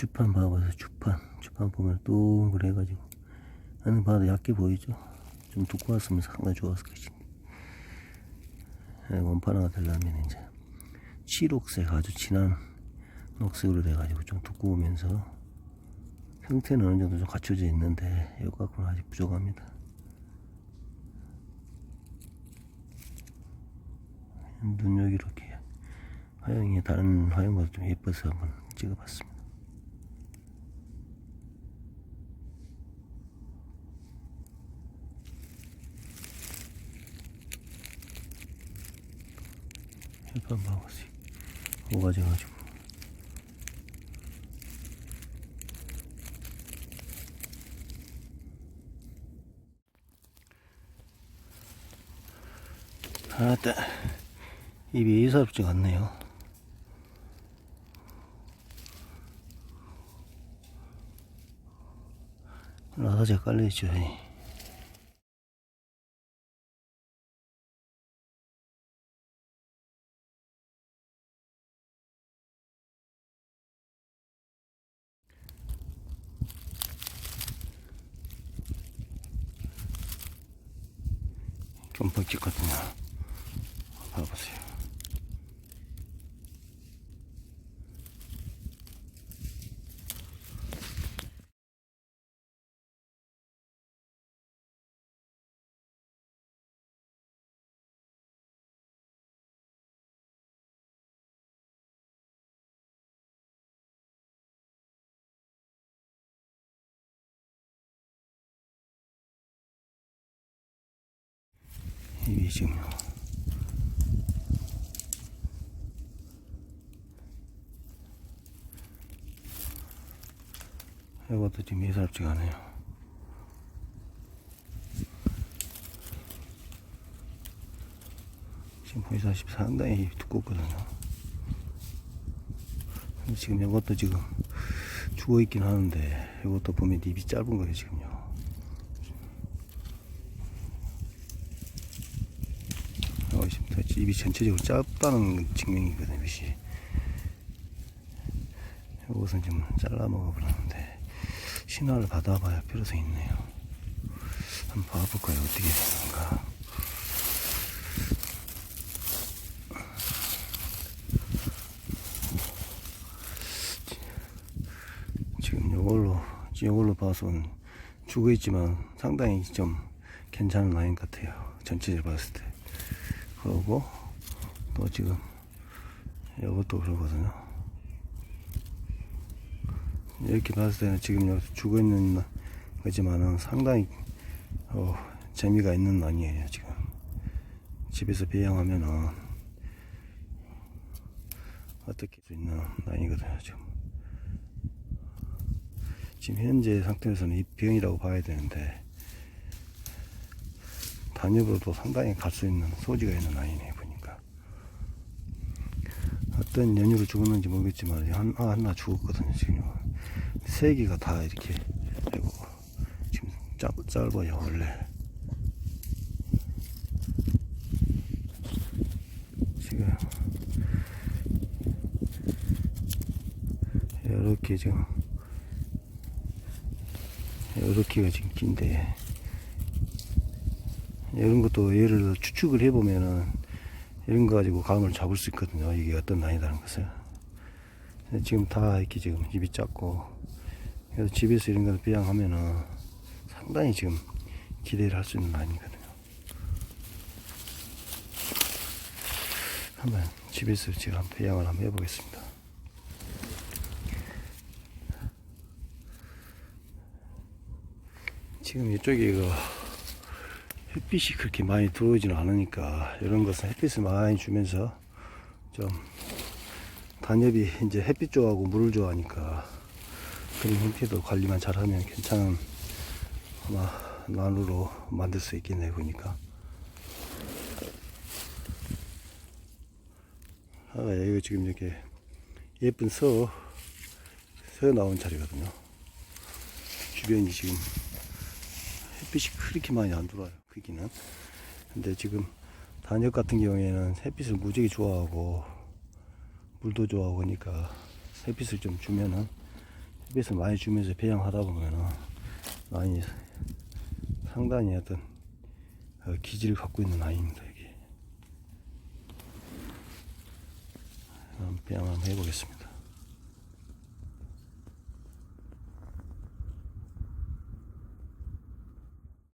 주판 봐봐서 주판 주판 보면 동그래가지고. 나는 봐도 얇게 보이죠? 좀 두꺼웠으면 상당히 좋았을 것인데 예, 원판화가 되려면 이제 칠옥색 아주 진한 녹색으로 돼가지고 좀 두꺼우면서 형태는 어느 정도 좀 갖춰져 있는데 이거 갖고는 아직 부족합니다. 눈 여기 이렇게 화형이 다른 화형보다 좀 예뻐서 한번 찍어봤습니다. 봐보세요. 오가져가지고. 아따, 입이 예사롭지가 않네요. 라자제 깔려있죠. 좀 벅찍거든요. 봐보세요. 이게 지금 이것도 지금 예사롭지가 않아요. 지금 보시다시피 상당히 두껍거든요. 지금 이것도 지금 죽어 있긴 하는데 이것도 보면 입이 짧은 거예요 지금요. 어, 지금 다 입이 전체적으로 짧다는 증명이거든요, 입이. 이것은 좀 잘라 먹어보려는데 신화를 받아봐야 필요성이 있네요. 한번 봐볼까요? 어떻게 되는가. 지금 요걸로, 요걸로 봐서는 죽어 있지만 상당히 좀 괜찮은 라인 같아요. 전체적으로 봤을 때. 그러고 또 지금 이것도 그러거든요. 이렇게 봤을 때는 지금 여기서 죽어 있는 거지만은 상당히 어, 재미가 있는 난이에요 지금 집에서 배양하면은 어떻게 할수 있는 난이거든요 지금 지금 현재 상태에서는 이 병이라고 봐야 되는데 단엽으로도 상당히 갈 수 있는 소지가 있는 아이네 보니까. 어떤 연유로 죽었는지 모르겠지만 한, 하나 죽었거든요 지금. 세 개가 다 이렇게 되고 지금 짧, 짧아요 원래. 지금 이렇게 지금 이렇게가 지금 긴데 이런 것도 예를 들어 추측을 해보면은 이런 거 가지고 감을 잡을 수 있거든요. 이게 어떤 난이다는 것을. 지금 다 이렇게 지금 입이 작고 그래서 집에서 이런 걸 배양하면은 상당히 지금 기대를 할 수 있는 난이거든요. 한번 집에서 제가 한번 배양을 한번 해보겠습니다. 지금 이쪽에 이거 햇빛이 그렇게 많이 들어오지는 않으니까 이런 것은 햇빛을 많이 주면서 좀 단엽이 이제 햇빛 좋아하고 물을 좋아하니까 그런 형태도 관리만 잘하면 괜찮은 아마 나루로 만들 수 있겠네 보니까 아 여기 지금 이렇게 예쁜 서, 서 나온 자리거든요 주변이 지금 햇빛이 그렇게 많이 안 들어와요. 크기는. 근데 지금 단역 같은 경우에는 햇빛을 무지개 좋아하고 물도 좋아하고 하니까 햇빛을 좀 주면은 햇빛을 많이 주면서 배양하다 보면은 많이 상당히 어떤 어, 기질을 갖고 있는 아이입니다 이게 한번 배양 한번 해보겠습니다